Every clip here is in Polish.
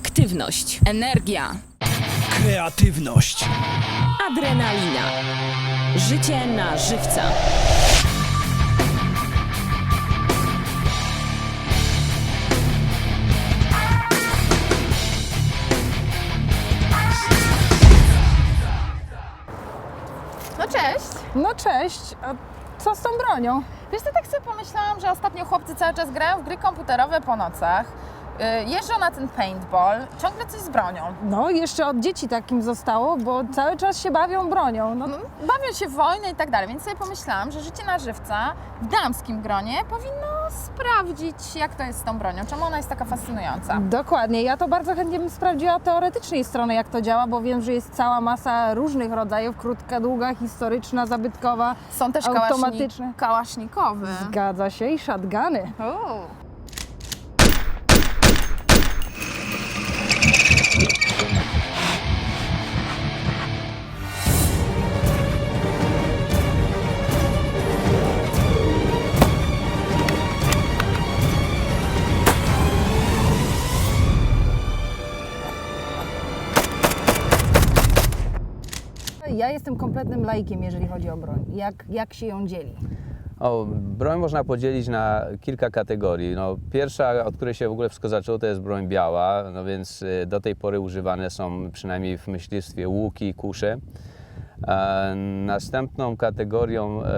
Aktywność, energia, Kreatywność. adrenalina. Życie na żywca. No cześć! No cześć, a co z tą bronią? Wiesz tak sobie pomyślałam, że ostatnio chłopcy cały czas grają w gry komputerowe po nocach, jeżdżą na ten paintball, ciągle coś z bronią. No jeszcze od dzieci takim zostało, bo cały czas się bawią bronią. No, No, bawią się w wojnę i tak dalej, więc sobie pomyślałam, że życie na żywca w damskim gronie powinno sprawdzić, jak to jest z tą bronią, czemu ona jest taka fascynująca. Dokładnie, ja to bardzo chętnie bym sprawdziła teoretycznej strony, jak to działa, bo wiem, że jest cała masa różnych rodzajów, krótka, długa, historyczna, zabytkowa. Są też Automatyczne. kałaszni- kałasznikowy. Zgadza się i shotguny. Uuu. Jestem kompletnym laikiem, jeżeli chodzi o broń. Jak, jak się ją dzieli? O, broń można podzielić na kilka kategorii. No, pierwsza, od której się w ogóle wszystko zaczęło, to jest broń biała, no więc y, do tej pory używane są przynajmniej w myślistwie łuki, kusze. E, Następną kategorią, e,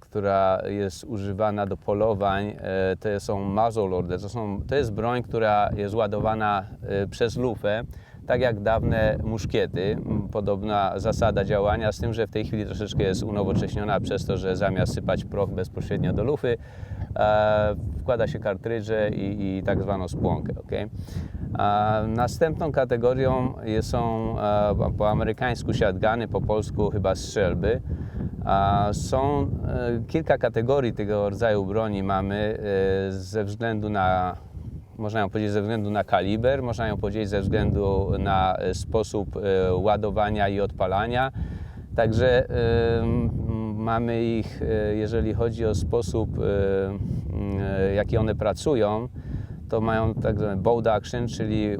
która jest używana do polowań, e, to są muzzleloader. To, są, to jest broń, która jest ładowana przez lufę, tak jak dawne muszkiety. Podobna zasada działania, z tym, że w tej chwili troszeczkę jest unowocześniona przez to, że zamiast sypać proch bezpośrednio do lufy, e, wkłada się kartrydże i, i tak zwaną spłonkę. Okay? A następną kategorią są e, po amerykańsku shotguny, po polsku chyba strzelby. Są e, kilka kategorii tego rodzaju broni mamy e, ze względu na można ją powiedzieć ze względu na kaliber, można ją powiedzieć ze względu na e, sposób e, ładowania i odpalania. Także e, mamy ich, jeżeli chodzi o sposób, jaki one pracują, to mają tak zwane bolt action, czyli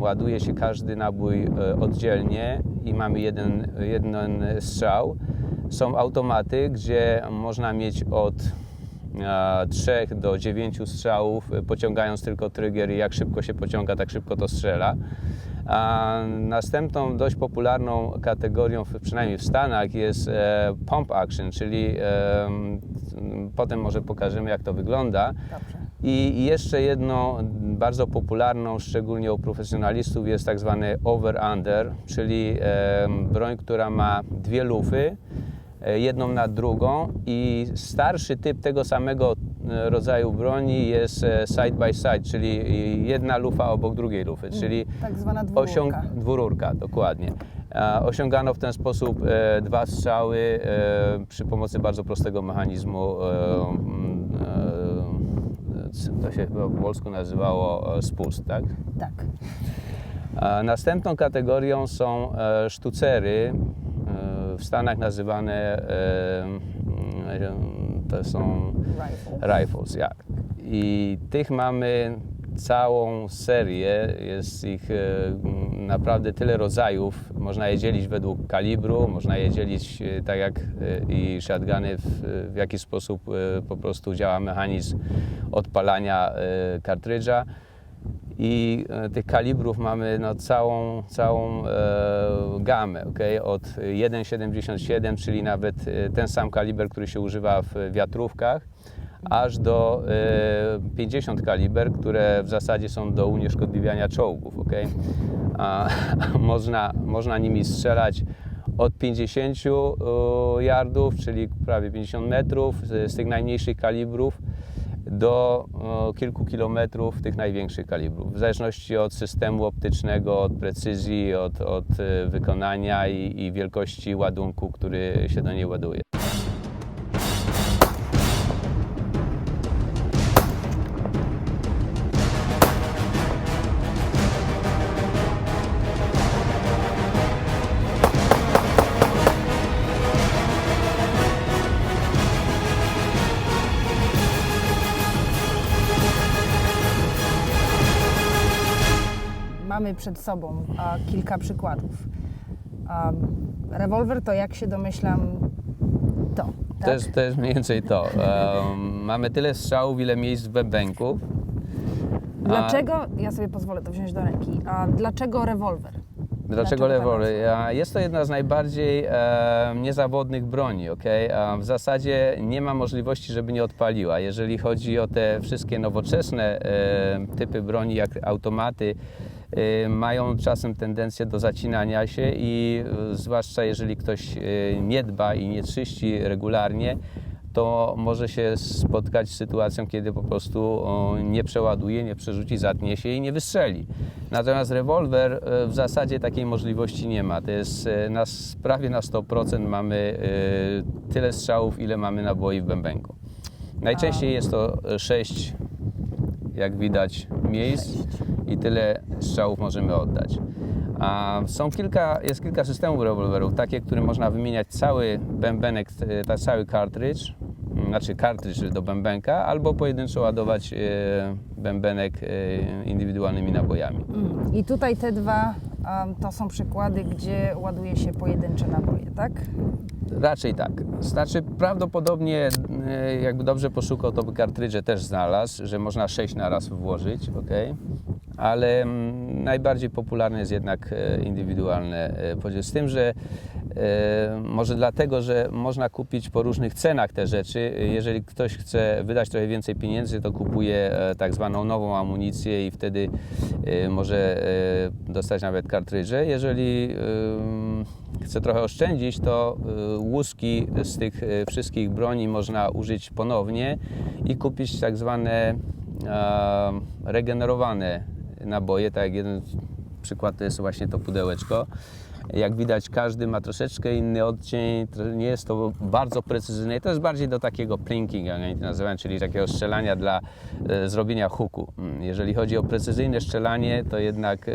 ładuje się każdy nabój oddzielnie i mamy jeden, jeden strzał. Są automaty, gdzie można mieć od 3 do 9 strzałów, e, pociągając tylko trigger i jak szybko się pociąga, tak szybko to strzela. A następną dość popularną kategorią, przynajmniej w Stanach, jest e, pump action, czyli potem może pokażemy jak to wygląda. Dobrze. I jeszcze jedną bardzo popularną, szczególnie u profesjonalistów, jest tak zwany over-under, czyli broń, która ma dwie lufy, jedną na drugą i starszy typ tego samego e, rodzaju broni jest e, side by side, czyli jedna lufa obok drugiej lufy, czyli Tak zwana osiąg... dwururka. dwururka, dokładnie. E, Osiągano w ten sposób e, dwa strzały e, przy pomocy bardzo prostego mechanizmu. E, mm, e, to się chyba po polsku nazywało e, spust, tak? Tak. Następną kategorią są e, sztucery, e, w Stanach nazywane to są Rifle. rifles, jak. I tych mamy całą serię, jest ich e, naprawdę tyle rodzajów. Można je dzielić według kalibru, można je dzielić e, tak jak e, i shotguny, w, w jaki sposób po prostu działa mechanizm odpalania kartrydża. I e, tych kalibrów mamy no, całą, całą e, gamę, okay? od 1,77, czyli nawet e, ten sam kaliber, który się używa w wiatrówkach, aż do e, 50 kaliber, które w zasadzie są do unieszkodliwiania czołgów. Okay? A, można, można nimi strzelać od 50 e, yardów, czyli prawie 50 metrów z, z tych najmniejszych kalibrów do kilku kilometrów tych największych kalibrów. W zależności od systemu optycznego, od precyzji, od, od e, wykonania i, i wielkości ładunku, który się do niej ładuje. Przed sobą kilka przykładów. Rewolwer to, jak się domyślam, to. Tak? To, jest, to jest mniej więcej to. Em, mamy tyle strzałów, ile miejsc bębenków. A Dlaczego, ja sobie pozwolę to wziąć do ręki, a dlaczego rewolwer? Dlaczego rewolwer? Jest to jedna z najbardziej e, niezawodnych broni, ok? A w zasadzie nie ma możliwości, żeby nie odpaliła. Jeżeli chodzi o te wszystkie nowoczesne e, typy broni, jak automaty, mają czasem tendencję do zacinania się i e, zwłaszcza jeżeli ktoś e, nie dba i nie czyści regularnie, to może się spotkać z sytuacją, kiedy po prostu nie przeładuje, nie przerzuci, zatnie się i nie wystrzeli. Natomiast rewolwer w zasadzie takiej możliwości nie ma. To jest na, prawie na 100% mamy tyle strzałów, ile mamy naboi w bębenku. Najczęściej jest to 6, jak widać, miejsc i tyle strzałów możemy oddać. A są kilka, jest kilka systemów rewolwerów, takie, które można wymieniać cały bębenek, e, cały cartridge, m, znaczy cartridge do bębenka, albo pojedynczo ładować e, bębenek e, indywidualnymi nabojami. Mm. I tutaj te dwa to są przykłady, gdzie ładuje się pojedyncze naboje, tak? Raczej tak. Znaczy prawdopodobnie jakby dobrze poszukał, to by kartrydże też znalazł, że można 6 na raz włożyć, ok? Ale mm, najbardziej popularne jest jednak e, indywidualne e, podział. Z tym, że e, może dlatego, że można kupić po różnych cenach te rzeczy. Jeżeli ktoś chce wydać trochę więcej pieniędzy, to kupuje e, tak zwaną nową amunicję i wtedy e, może e, dostać nawet kartrydże. Jeżeli e, chce trochę oszczędzić, to y, łuski z tych y, wszystkich broni można użyć ponownie i kupić tak zwane regenerowane naboje. Tak jeden przykład to jest właśnie to pudełeczko. Jak widać, każdy ma troszeczkę inny odcień, nie jest to bardzo precyzyjne. To jest bardziej do takiego plinking, jak oni to nazywają, czyli takiego strzelania dla e, zrobienia huku. Mm, Jeżeli chodzi o precyzyjne strzelanie, to jednak e,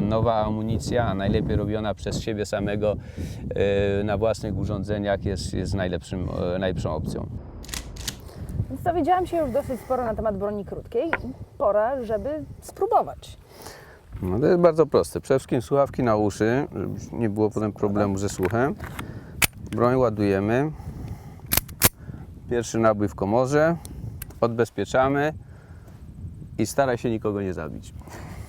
nowa amunicja, a najlepiej robiona przez siebie samego e, na własnych urządzeniach jest, jest najlepszym, e, najlepszą opcją. Więc dowiedziałam się już dosyć sporo na temat broni krótkiej. Pora, żeby spróbować. No to jest bardzo proste. Przede wszystkim słuchawki na uszy, żeby nie było potem problemu ze słuchem. Broń ładujemy. Pierwszy nabój w komorze. Odbezpieczamy i staraj się nikogo nie zabić.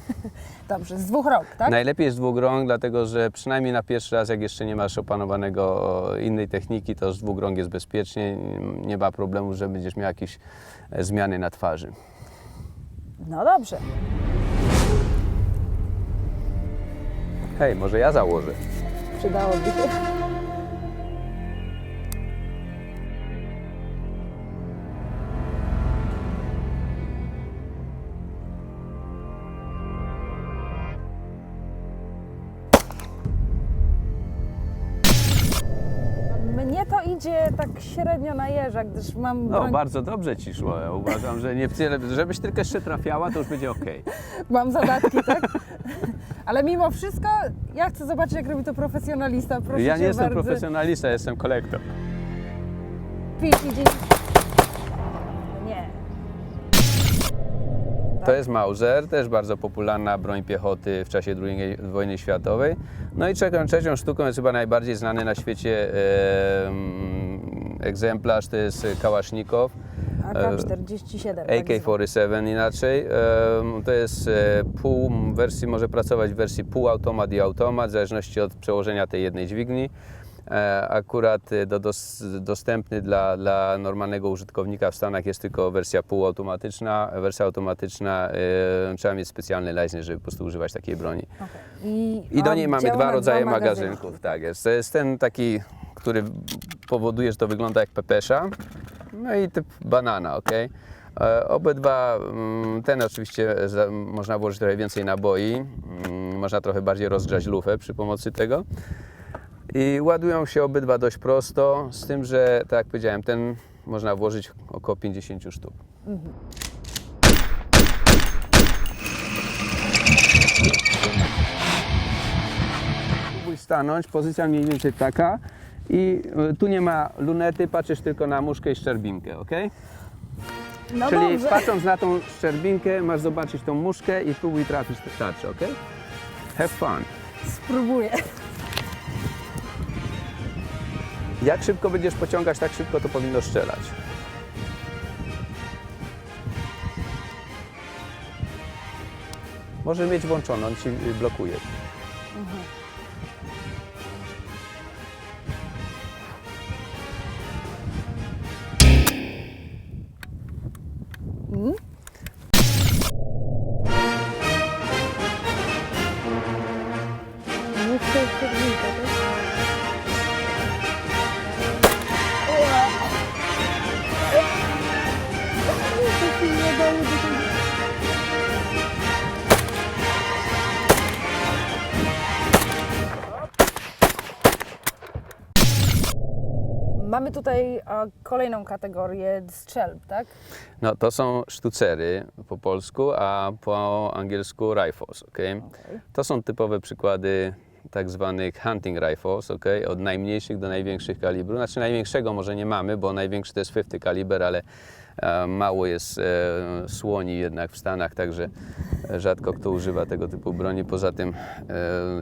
Dobrze, z dwóch rąk, tak? Najlepiej z dwóch rąk, dlatego że przynajmniej na pierwszy raz, jak jeszcze nie masz opanowanego innej techniki, to z dwóch rąk jest bezpiecznie. Nie ma problemu, że będziesz miał jakieś e, zmiany na twarzy. No dobrze. Hej, może ja założę. Przydałoby się. Mnie to idzie tak średnio na jeża, gdyż mam No, broń, bardzo dobrze ci szło. Ja uważam, że nie tyle, żebyś tylko jeszcze trafiała, to już będzie ok. mam zadatki, tak? Ale mimo wszystko ja chcę zobaczyć, jak robi to profesjonalista. Proszę Ja cię nie jestem bardzo. profesjonalista, jestem kolektor. Pij, idzie. Nie. To jest Mauser, też bardzo popularna broń piechoty w czasie II wojny światowej. No i trzecią, trzecią sztuką jest chyba najbardziej znany na świecie e, egzemplarz, to jest Kałasznikow. AK-47. tak zwane. AK-47 inaczej. To jest e, pół, wersji może pracować w wersji półautomat i automat, w zależności od przełożenia tej jednej dźwigni. E, Akurat e, do, dos, dostępny dla, dla normalnego użytkownika w Stanach jest tylko wersja półautomatyczna. Wersja automatyczna e, trzeba mieć specjalny license, żeby po prostu używać takiej broni. I, I do niej mamy dwa rodzaje magazynki. magazynków. Tak jest. To jest ten taki, który powoduje, że to wygląda jak pepesza. No i typ banana, ok? E, Obydwa, mm, ten oczywiście można włożyć trochę więcej naboi, mm, można trochę bardziej rozgrzać lufę przy pomocy tego. I ładują się obydwa dość prosto, z tym, że tak jak powiedziałem, ten można włożyć około 50 sztuk. Spróbuj stanąć, pozycja mniej więcej taka i y, tu nie ma lunety, patrzysz tylko na muszkę i szczerbinkę, ok? No Czyli dobrze. patrząc na tą szczerbinkę, masz zobaczyć tą muszkę i próbuj trafić w tarczę, ok? Have fun. Spróbuję. Jak szybko będziesz pociągać, tak szybko to powinno strzelać. Może mieć włączony, on ci blokuje. Mamy tutaj a, kolejną kategorię strzelb, tak? No to są sztucery po polsku, a po angielsku rifles, ok? To są typowe przykłady tak zwanych hunting rifles, ok? Od najmniejszych do największych kalibru. Znaczy największego może nie mamy, bo największy to jest 50 kaliber, ale mało jest e, słoni jednak w Stanach, także rzadko kto używa tego typu broni. Poza tym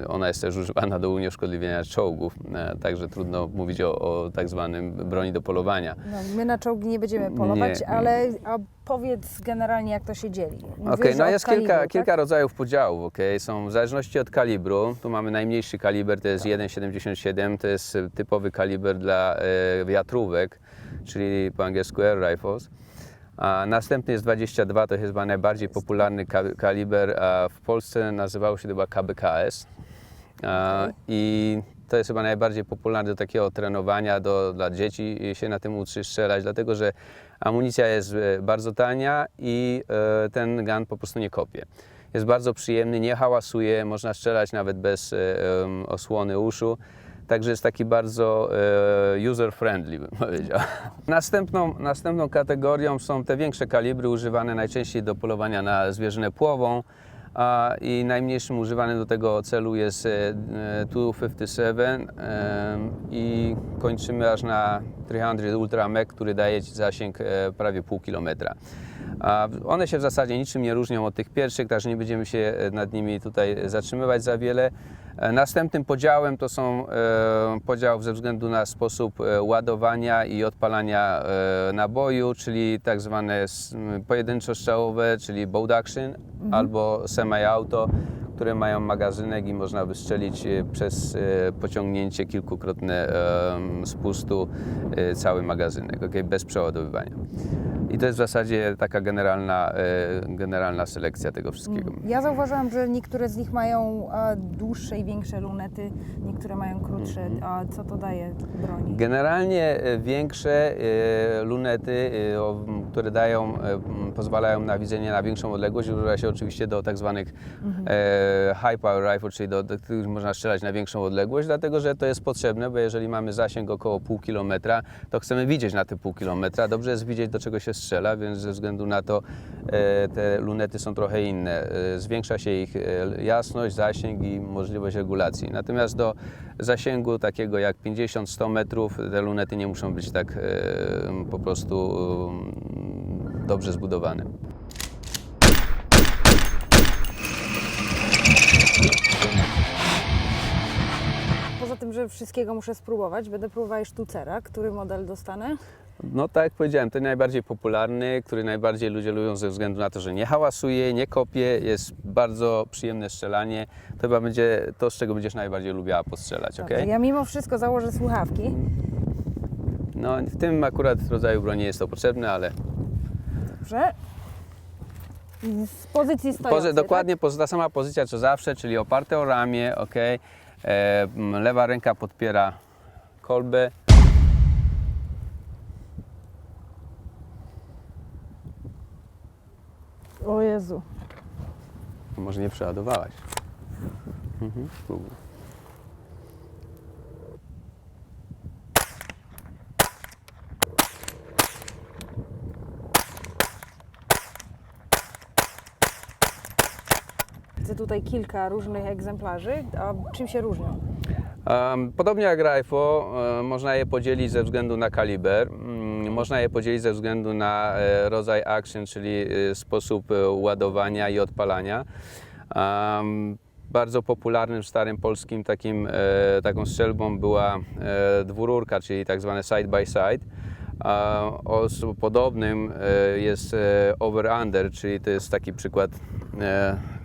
e, ona jest też używana do unieszkodliwienia czołgów, e, także trudno mówić o, o tak zwanym broni do polowania. No, my na czołgi nie będziemy polować, Nie. ale powiedz generalnie, jak to się dzieli. Okej, że no jest kalibru, kilka, tak? kilka rodzajów podziałów, okej? Są w zależności od kalibru. Tu mamy najmniejszy kaliber, to jest 1,77, to jest typowy kaliber dla e, wiatrówek, czyli po angielsku air rifles. A następny jest 22, to jest chyba najbardziej popularny ka- kaliber, w Polsce nazywało się chyba KBKS. I to jest chyba najbardziej popularne do takiego trenowania do, dla dzieci się na tym uczy strzelać, dlatego że amunicja jest e, bardzo tania i e, ten gun po prostu nie kopie. Jest bardzo przyjemny, nie hałasuje, można strzelać nawet bez e, osłony uszu. Także jest taki bardzo e, user-friendly, bym powiedział. Następną, następną kategorią są te większe kalibry, używane najczęściej do polowania na zwierzynę płową. A, I najmniejszym używanym do tego celu jest e, e, 257 em, i kończymy aż na 300 Ultra Mech, który daje Ci zasięg e, prawie pół kilometra. One się w zasadzie niczym nie różnią od tych pierwszych, także nie będziemy się e, nad nimi tutaj zatrzymywać za wiele. E, Następnym podziałem to są e, podział ze względu na sposób e, ładowania i odpalania naboju, czyli tak zwane s- m, pojedynczo strzałowe, czyli bolt action albo semi-auto, które mają magazynek i można wystrzelić e, przez e, pociągnięcie kilkukrotne spustu e, cały magazynek, okay? bez przeładowywania. I to jest w zasadzie taka generalna, generalna selekcja tego wszystkiego. Ja zauważyłam, że niektóre z nich mają dłuższe i większe lunety, niektóre mają krótsze. Mhm. A co to daje broni? Generalnie większe lunety, które dają, pozwalają na widzenie na większą odległość, używa się oczywiście do tak zwanych e, high power rifle, czyli do, do których można strzelać na większą odległość, dlatego że to jest potrzebne, bo jeżeli mamy zasięg około pół kilometra, to chcemy widzieć na te pół kilometra. Dobrze jest widzieć, do czego się strzela, więc ze względu na to e, te lunety są trochę inne. E, zwiększa się ich e, jasność, zasięg i możliwość regulacji. Natomiast do zasięgu takiego jak 50-100 metrów te lunety nie muszą być tak po prostu e, dobrze zbudowane. Że wszystkiego muszę spróbować, będę próbowała sztucera. Który model dostanę? No tak jak powiedziałem, ten najbardziej popularny, który najbardziej ludzie lubią ze względu na to, że nie hałasuje, nie kopie, jest bardzo przyjemne strzelanie. To chyba będzie to, z czego będziesz najbardziej lubiła postrzelać, ok? Dobrze, Ja mimo wszystko założę słuchawki. No w tym akurat rodzaju broni jest to potrzebne, ale Dobrze. Z pozycji stojącej, Pozy- dokładnie poz- ta sama pozycja co zawsze, czyli oparte o ramię, ok? Lewa ręka podpiera kolbę. O Jezu. Może nie przeładowałaś. Mhm, spróbuj. Widzę tutaj kilka różnych egzemplarzy. A czym się różnią? Podobnie jak rifle, można je podzielić ze względu na kaliber. Mm, można je podzielić ze względu na e, rodzaj action, czyli e, sposób e, ładowania i odpalania. Bardzo popularnym starym polskim takim, taką strzelbą była dwururka, czyli tak zwane side by side. O podobnym jest over-under, czyli to jest taki przykład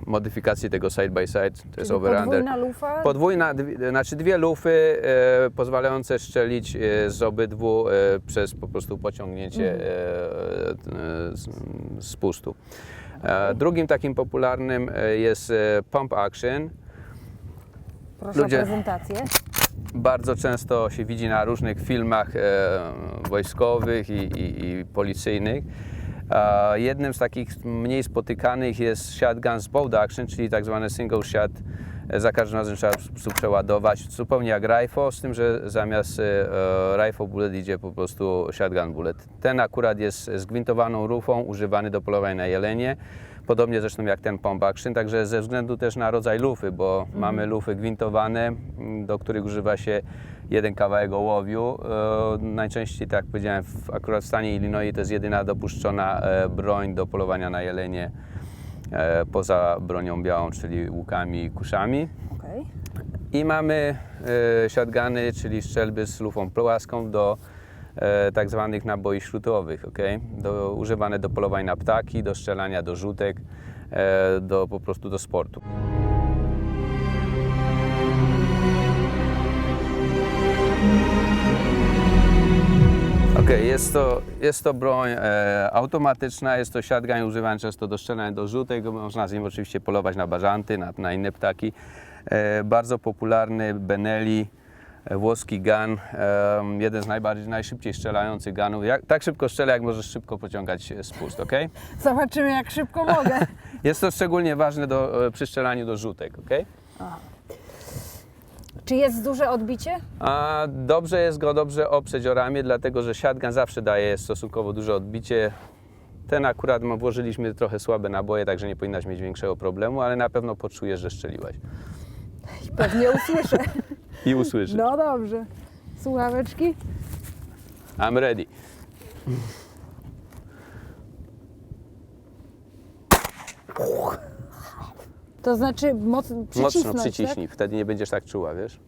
modyfikacji tego side by side. To jest over-under. podwójna lufa? Podwójna, dwie- znaczy dwie lufy e, pozwalające strzelić e, z obydwu e, przez po prostu pociągnięcie e, e, z, z pustu. E, drugim takim popularnym e, jest e, pump action. Proszę ludzie- o prezentację. Bardzo często się widzi na różnych filmach e, wojskowych i, i, i policyjnych. Jednym z takich mniej spotykanych jest shotgun z bolt action, czyli tak single shot. E, Za każdym razem trzeba po prostu przeładować, zupełnie jak rifle, z tym, że zamiast e, rifle bullet idzie po prostu shotgun bullet. Ten akurat jest z gwintowaną rufą, używany do polowania na jelenie. Podobnie zresztą jak ten pump action, także ze względu też na rodzaj lufy, bo mamy lufy gwintowane, do których używa się jeden kawałek ołowiu. E, najczęściej, tak jak powiedziałem, w, akurat w stanie Illinois to jest jedyna dopuszczona e, broń do polowania na jelenie e, poza bronią białą, czyli łukami i kuszami. Okej. I mamy e, shotguny, czyli strzelby z lufą płaską do e, tak zwanych naboi śrutowych, okay? do, używane do polowania na ptaki, do strzelania do rzutek, e, do, po prostu do sportu. Jest, to, jest to broń e, automatyczna, jest to shotgun używany często do strzelania do rzutek. Można z nim oczywiście polować na bażanty, na, na inne ptaki. E, bardzo popularny Benelli, e, włoski gun, e, jeden z najbardziej, najszybciej strzelających gunów. Jak, tak szybko strzela, jak możesz szybko pociągać spust, ok? Zobaczymy, jak szybko mogę. Jest to szczególnie ważne do, e, przy strzelaniu do rzutek, ok? Czy jest duże odbicie? A dobrze jest go dobrze oprzeć o ramię, dlatego że shotgun zawsze daje stosunkowo duże odbicie. Ten akurat ma- włożyliśmy trochę słabe naboje, także nie powinnaś mieć większego problemu, ale na pewno poczujesz, że strzeliłaś. Pewnie usłyszę. I usłyszysz. No dobrze. Słuchaweczki? I'm ready. To znaczy moc, przycisnąć, Mocno przyciśnij, wtedy nie będziesz tak czuła, wiesz?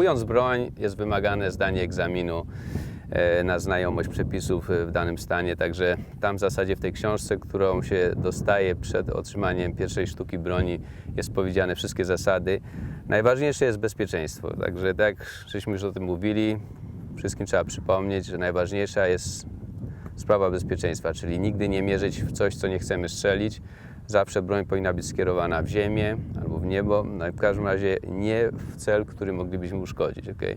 Kupując broń jest wymagane zdanie egzaminu e, na znajomość przepisów e, w danym stanie, także tam w zasadzie w tej książce, którą się dostaje przed otrzymaniem pierwszej sztuki broni jest powiedziane wszystkie zasady. Najważniejsze jest bezpieczeństwo, także tak żeśmy już o tym mówili, wszystkim trzeba przypomnieć, że najważniejsza jest sprawa bezpieczeństwa, czyli nigdy nie mierzyć w coś, co nie chcemy strzelić. Zawsze broń powinna być skierowana w ziemię albo w niebo, no i w każdym razie nie w cel, który moglibyśmy uszkodzić. Okay?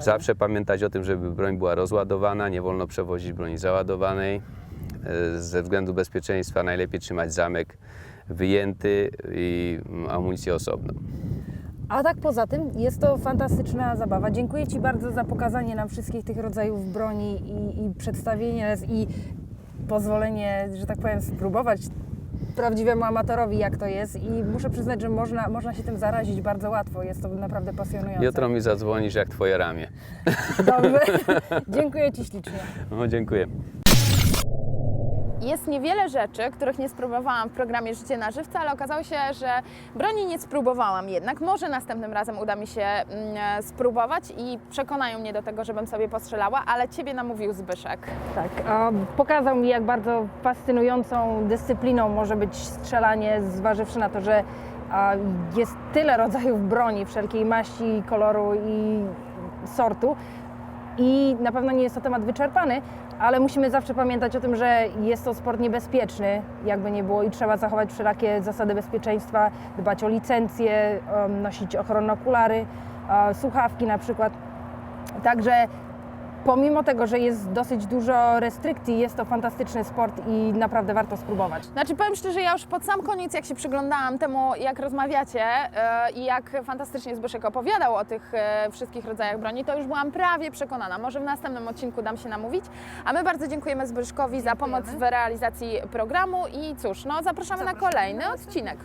Zawsze pamiętać o tym, żeby broń była rozładowana, nie wolno przewozić broni załadowanej. E, Ze względu bezpieczeństwa najlepiej trzymać zamek wyjęty i amunicję osobną. A tak poza tym jest to fantastyczna zabawa. Dziękuję Ci bardzo za pokazanie nam wszystkich tych rodzajów broni i, i przedstawienie i pozwolenie, że tak powiem, spróbować prawdziwemu amatorowi, jak to jest. I muszę przyznać, że można, można się tym zarazić bardzo łatwo. Jest to naprawdę pasjonujące. Jutro mi zadzwonisz jak twoje ramię. Dobrze. Dziękuję Ci ślicznie. No, dziękuję. Jest niewiele rzeczy, których nie spróbowałam w programie Życie na żywca, ale okazało się, że broni nie spróbowałam jednak. Może następnym razem uda mi się mm, spróbować i przekonają mnie do tego, żebym sobie postrzelała, ale Ciebie namówił Zbyszek. Tak, pokazał mi, jak bardzo fascynującą dyscypliną może być strzelanie, zważywszy na to, że jest tyle rodzajów broni, wszelkiej maści, koloru i sortu. I na pewno nie jest to temat wyczerpany, ale musimy zawsze pamiętać o tym, że jest to sport niebezpieczny, jakby nie było, i trzeba zachować wszelakie zasady bezpieczeństwa, dbać o licencję, nosić ochronne okulary, słuchawki na przykład. Także pomimo tego, że jest dosyć dużo restrykcji, jest to fantastyczny sport i naprawdę warto spróbować. Znaczy powiem szczerze, ja już pod sam koniec, jak się przyglądałam temu, jak rozmawiacie e, i jak fantastycznie Zbyszek opowiadał o tych e, wszystkich rodzajach broni, to już byłam prawie przekonana. Może w następnym odcinku dam się namówić. A my bardzo dziękujemy Zbyszkowi za pomoc w realizacji programu i cóż, no zapraszamy, na kolejny odcinek.